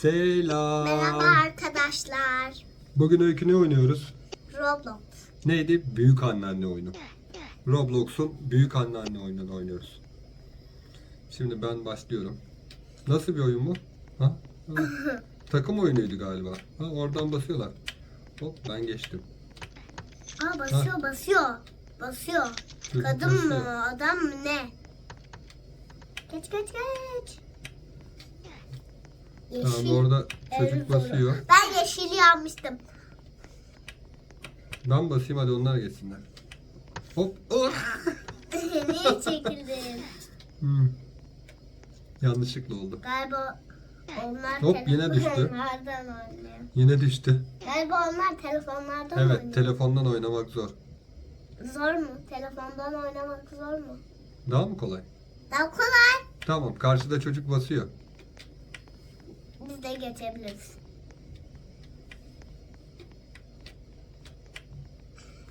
Selam. Merhaba arkadaşlar. Bugün Öykü ne oynuyoruz? Roblox. Neydi? Büyük anneanne oyunu. Roblox'un büyük anneanne oyununu oynuyoruz. Şimdi ben başlıyorum. Nasıl bir oyun bu? Ha? Ha. Takım oyunuydu galiba. Ha, oradan basıyorlar. Hop ben geçtim. Aa basıyor basıyor. Basıyor. Çocuk Kadın basıyor. mı adam mı ne? Geç geç geç. Tamam Yeşil. orada Evet, çocuk basıyor. Ben yeşili yapmıştım. Ben basayım hadi onlar geçsinler. Hop. Oh! Niye çekildin? Hmm. Yanlışlıkla oldu. Galiba onlar Hop, yine düştü. telefonlardan oynuyor. Yine düştü. Galiba onlar telefonlardan Evet oynuyor. telefondan oynamak zor. zor mu? Telefondan oynamak zor mu? Daha mı kolay? Daha kolay. Tamam karşıda çocuk basıyor. Biz de geçebiliriz.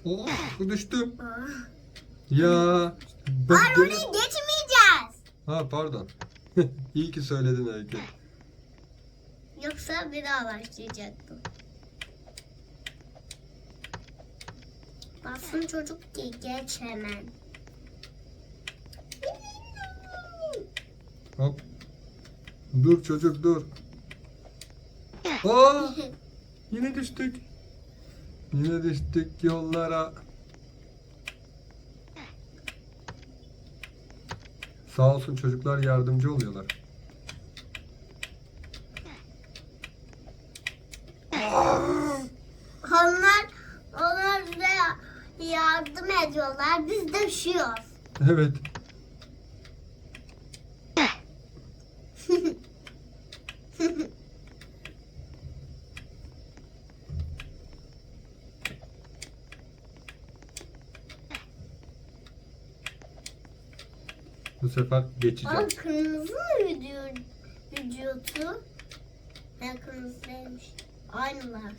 Oh düştüm. Aa. Ya. Ben Hayır gene- orayı geçmeyeceğiz. Ha pardon. İyi ki söyledin Öykü. Yoksa bir daha başlayacaktım. Bassın çocuk ki geç hemen. Hop. Dur çocuk dur. Aa, yine düştük. Yine düştük yollara. Sağ olsun çocuklar yardımcı oluyorlar. onlar onlar bize yardım ediyorlar. Biz de üşüyoruz. Evet. Bu sefer geçeceğim. Aa, kırmızı mı vücudu? vücudu? Ne kırmızı değilmiş. Aynılar.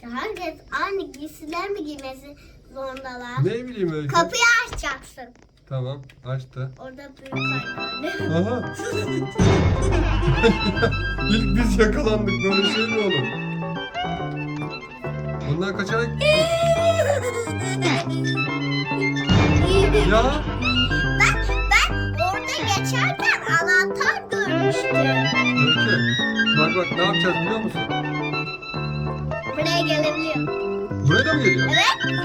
Herkes aynı giysiler mi giymesi zorundalar? Ne bileyim Öykü. Kapıyı açacaksın. Tamam açtı. Orada büyük anneanne. Aha. İlk biz yakalandık böyle şey mi olur? Bunlar kaçarak... Ya ben, ben geçerken anahtar görmüştüm. Öykü. Bak bak ne yapacağız biliyor musun? Buraya gelebiliyor. Buraya da mı geliyor? Evet.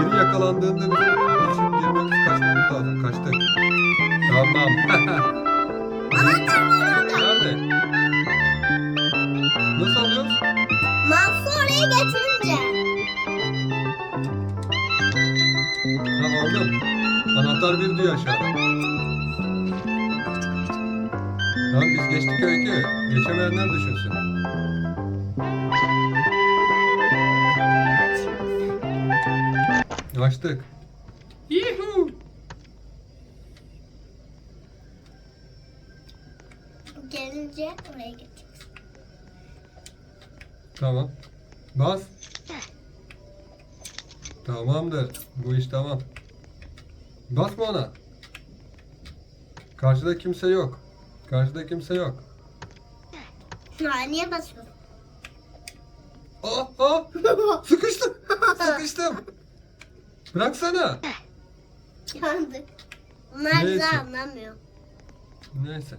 Biri yakalandığında bizim geçip girmemiz kaçmamız lazım. Kaçtık. Tamam. Anahtar bir diyor aşağıda. Tamam biz geçtik öykü. Geçemeyenler düşünsün. Açtık. Yuhu. Gelince oraya gideceksin. Tamam. Bas. Tamamdır. Bu iş tamam. Basma ona. Karşıda kimse yok. Karşıda kimse yok. Ha, niye basıyorsun? Aa, aa, sıkıştım. Sıkıştım. Bıraksana. Yandık. Bunlar bizi Neyse. anlamıyor. Neyse.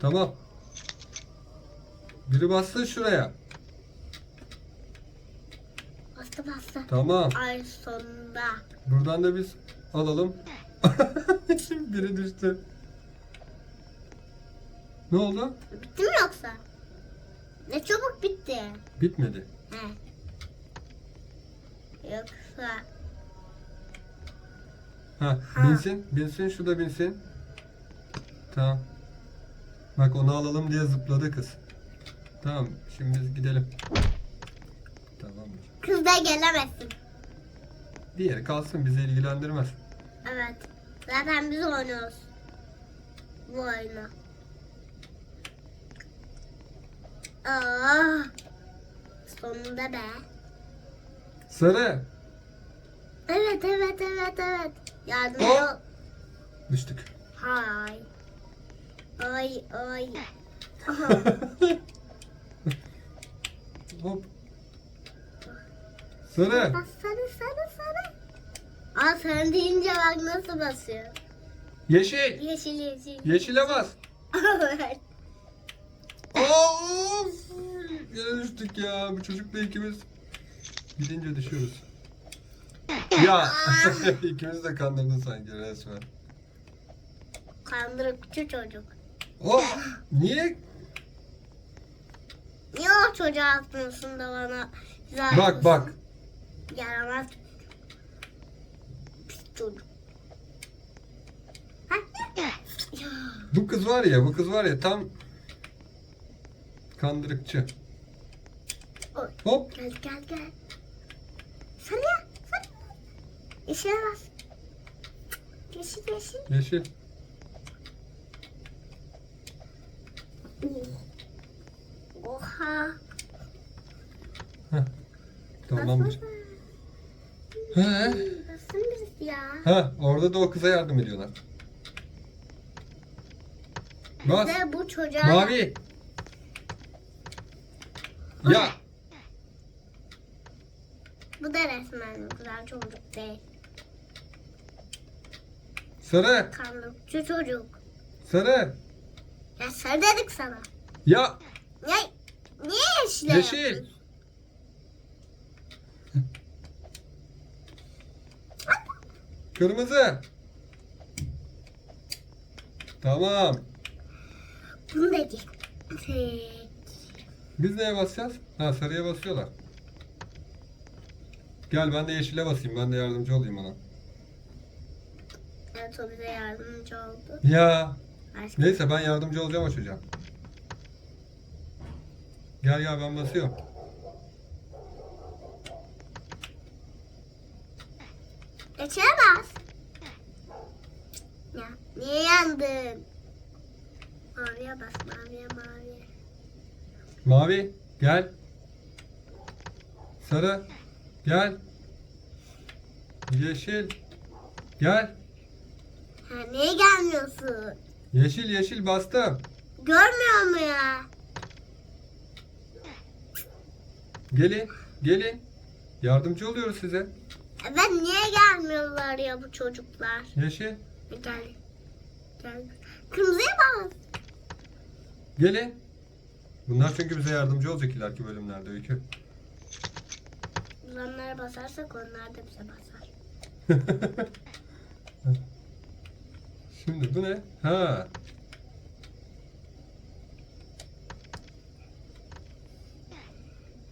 Tamam. Biri bassın şuraya. Bastı bastı. Tamam. Ay sonunda. Buradan da biz alalım. Biri düştü. Ne oldu? Bitti mi yoksa? Ne çabuk bitti. Bitmedi. He. Yoksa Ha, Ha. binsin. Binsin şu da binsin. Tamam. Bak onu alalım diye zıpladı kız. Tamam. Şimdi biz gidelim. Tamam. kız da gelemezsin. Diğeri kalsın bizi ilgilendirmez. Evet. Zaten biz oynuyoruz. Bu oyunu. Aa, sonunda be. Sarı. Evet evet evet evet. Yardım Hop. ol. Düştük. Hay. Ay ay. Aha. Hop. Sarı sarı sarı. Aa sarı deyince bak nasıl basıyor. Yeşil. Yeşil yeşil. Yeşile bas. Evet. Of! Yine düştük ya. Bu çocukla ikimiz gidince düşüyoruz. Ya ikimiz de kandırdın sanki resmen. Kandırıkçı çocuk. Oh! Niye? Niye o çocuğa atmıyorsun da bana Bak bak. Yaramaz. Çocuk. Bu kız var ya, bu kız var ya tam kandırıkçı. Oy. Hop! Gel gel gel. Sen ya. Sen. İşe bas. Yeşil yeşil. Yeşil. Oh. Oha. Tamamdır. Basın. He? Basın birisi ya. Ha, orada da o kıza yardım ediyorlar. Bas. Ve bu çocuğa Mavi. Ya. Bu da resmen güzel çocuk değil. Sarı. Kandırıkçı çocuk. Sarı. Ya sarı dedik sana. Ya. Niye, niye yeşile Yeşil. yapıyorsun? Kırmızı. Tamam. Bunu da git. Biz neye basacağız? Ha sarıya basıyorlar. Gel ben de yeşile basayım. Ben de yardımcı olayım ona. Evet o bize yardımcı oldu. Ya. Başka Neyse ben yardımcı olacağım o çocuğa. Gel gel ben basıyorum. Geçene bas. Ya niye yandın? Maviye bas maviye maviye. Mavi gel. Sarı gel. Yeşil gel. Ha niye gelmiyorsun? Yeşil yeşil bastım. Görmüyor mu ya? Gelin gelin. Yardımcı oluyoruz size. Evet niye gelmiyorlar ya bu çocuklar? Yeşil Gel. Gel. Kırmızıya bas. gelin. Bunlar çünkü bize yardımcı olacak ileriki bölümlerde öykü. Onlara basarsak onlar da bize basar. Şimdi bu ne? Ha.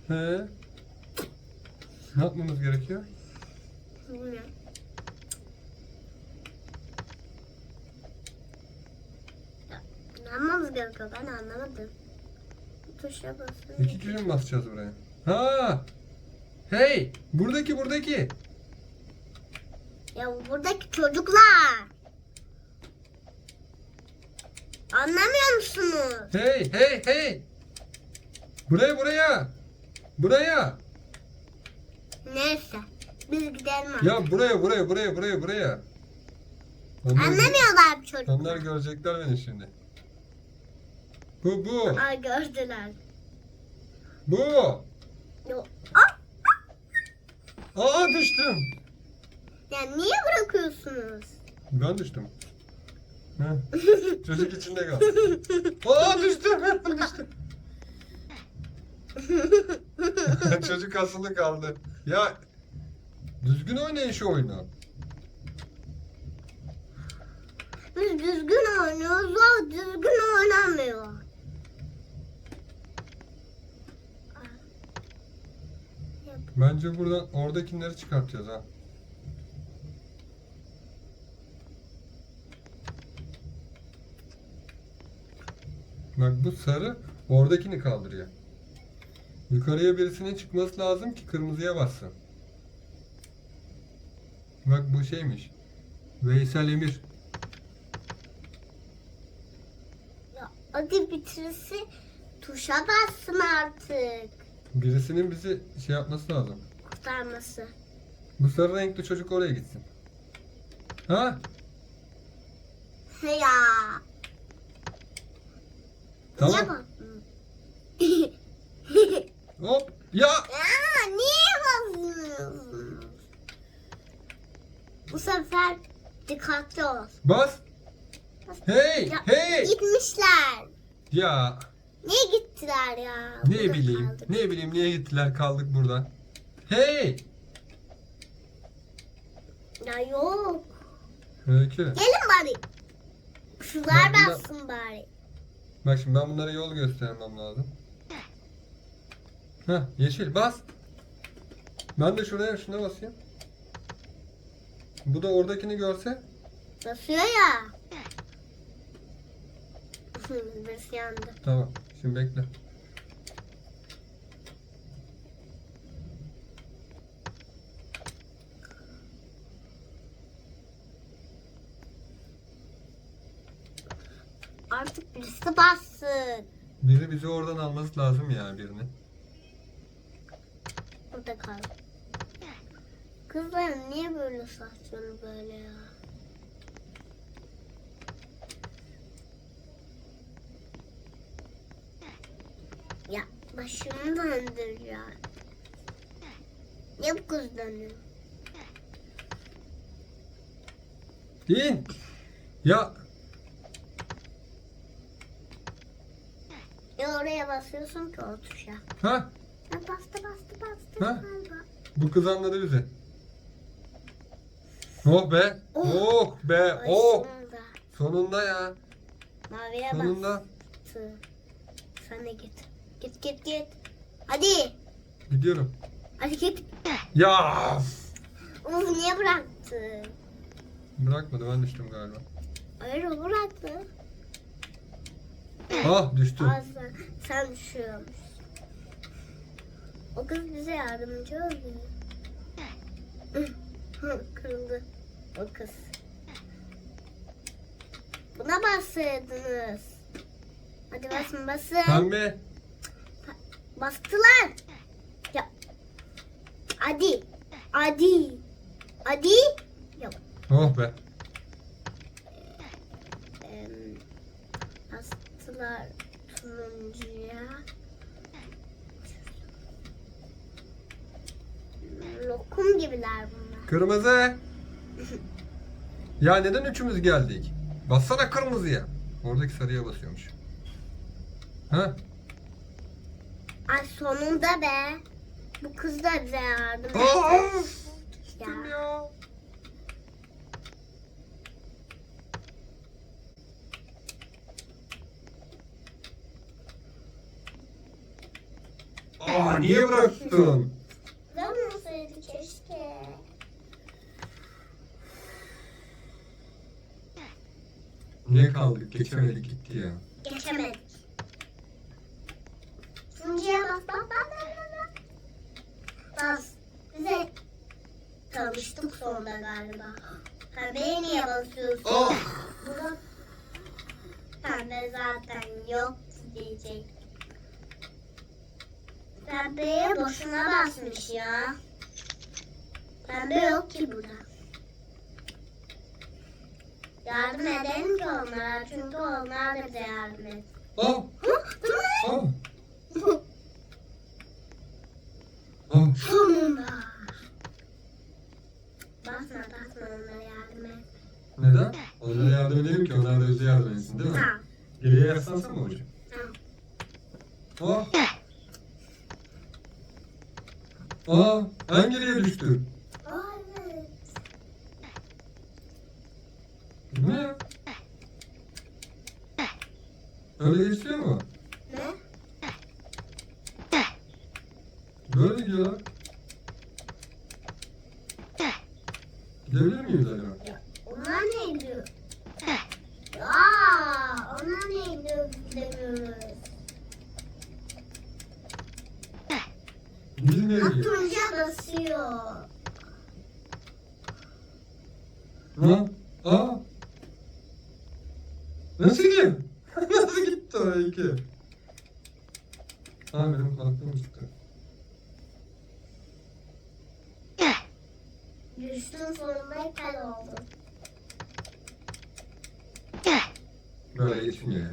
He. Ne yapmamız gerekiyor? Bilmiyorum. Yapmamız gerekiyor ben anlamadım. Tuşa basın. İki kişi mi basacağız buraya? Ha. Hey, buradaki buradaki. Ya buradaki çocuklar. Anlamıyor musunuz? Hey, hey, hey. Buraya buraya. Buraya. Neyse. Biz gidelim artık. Ya buraya buraya buraya buraya buraya. Onlar, Anlamıyorlar bu çocuk. onlar görecekler beni şimdi. Bu bu. Ay gördüler. Bu. Yo. Ah! Aa düştüm. Ya niye bırakıyorsunuz? Ben düştüm. Çocuk içinde kaldı. Aa düştüm. düştüm. Çocuk asılı kaldı. Ya düzgün oynayın şu oyunu. Biz düzgün oynuyoruz o düzgün oynamıyor. Bence buradan oradakileri çıkartacağız ha. Bak bu sarı oradakini kaldırıyor. Yukarıya birisinin çıkması lazım ki kırmızıya bassın. Bak bu şeymiş. Veysel Emir. Ya, hadi bitirisi tuşa bassın artık. Birisinin bizi şey yapması lazım. Kurtarması. Bu sarı renkli çocuk oraya gitsin. Ha? Ya. Tamam. Hop. Ya. ya niye bakıyorsun? Bu sefer dikkatli ol. Bas. Hey. Ya, Hey. Gitmişler. Ya. Niye gittiler ya? Ne Burada bileyim. kaldık. Ne bileyim niye gittiler kaldık burada. Hey. Ya yok. Öykü. Gelin bari. Sular Ben bassın bari. Bak şimdi ben bunlara yol göstermem lazım. Heh yeşil bas. Ben de şuraya şuna basayım. Bu da oradakini görse. Basıyor ya. Birisi yandı. Tamam. Şimdi bekle. Artık birisi bassın. Biri bizi oradan alması lazım ya birini. Burada kal. Kızlar niye böyle saçları böyle ya? Ya başımı döndür ya. Niye bu kız dönüyor? İn. Ya Ya oraya basıyorsun ki o tuşa. ha bastı bastı bastı Ha? galiba. bu kız anladı bizi. Oh be. Oh. Oh, be. Ay, Oh. sonunda. Sonunda ya. Maviye Sonunda. bastı. Sen de git. Git git git. Hadi. Gidiyorum. Hadi git. Ya. Uf niye bıraktı? Bırakmadı ben düştüm galiba. Hayır o bıraktı. Ah düştüm. Asla sen düşüyormuş. O kız bize yardımcı oluyor. Kırıldı o kız. Buna bassaydınız. Hadi basın basın. Pembe. Bastılar. Ya. Hadi. Hadi. Hadi. Yok. Oh be. Em, bastılar turuncuya. Lokum gibiler bunlar. Kırmızı. Ya neden üçümüz geldik? Bassana kırmızıya. Oradaki sarıya basıyormuş. Ha? Ay sonunda be. Bu kız da bize yardım etti. Aa! Ya. Ya. Aa niye bıraktın? Olmasaydı keşke. Niye kaldık? Geçemedik gitti ya. Geçemedik. Turuncuya bas bas bas bas bas. Bas. Bize tanıştık sonra galiba. Pembeye niye basıyorsun? Oh! Bunu pembe zaten yok diyecek. Pembeye boşuna basmış ya. Pembe yok ki burada. Yardım edelim ki onlara çünkü onlar da bize yardım et. Tamam. Aa! Aa! Sonunda. Basma basma onlara yardım et. Neden? Onlara yardım edelim ki onlar da bize yardım etsin değil mi? Tamam. Geriye yaslansana mı hocam? Tamam. Aa! Aa! En geriye düştün. Aa, evet. Ya? Öyle geçiyor mu? Ne? Böyle gidiyorlar. Gidebilir miyiz acaba? Onlar ne diyor? Ya, onlar ne diyor demiyoruz. Biz nereye gidiyoruz? Atunca basıyor. Ha? Aa! Nasıl gidiyor? Nasıl gitti o iki? Ha benim kulaklığım çıktı. Düştün sonunda iptal oldu. Böyle geçmiyor ya.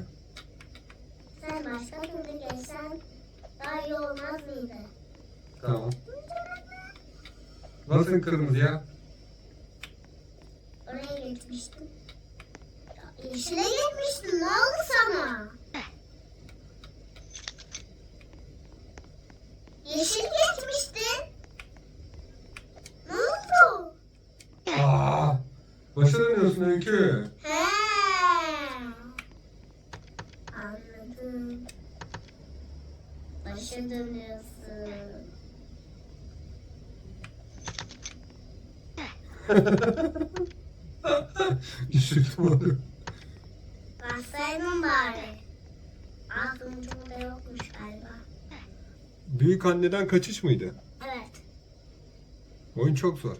Sen başka türlü geçsen daha iyi olmaz mıydı? Tamam. Basın kırmızıya. Oraya geçmiştim. Ya, Yeşile geçmiştin. Ne oldu sana? Yeşil geçmiştin. Ne oldu? Aa! Başa dönüyorsun Öykü. He. Anladım. Başa dönüyorsun. Düşürdüm onu. Bassaydın bari. Aklımcımda yokmuş galiba. Büyük anneden kaçış mıydı? Evet. Oyun çok zor.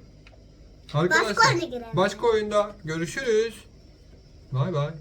Arkadaşlar başka oyunda görüşürüz. Bay bay.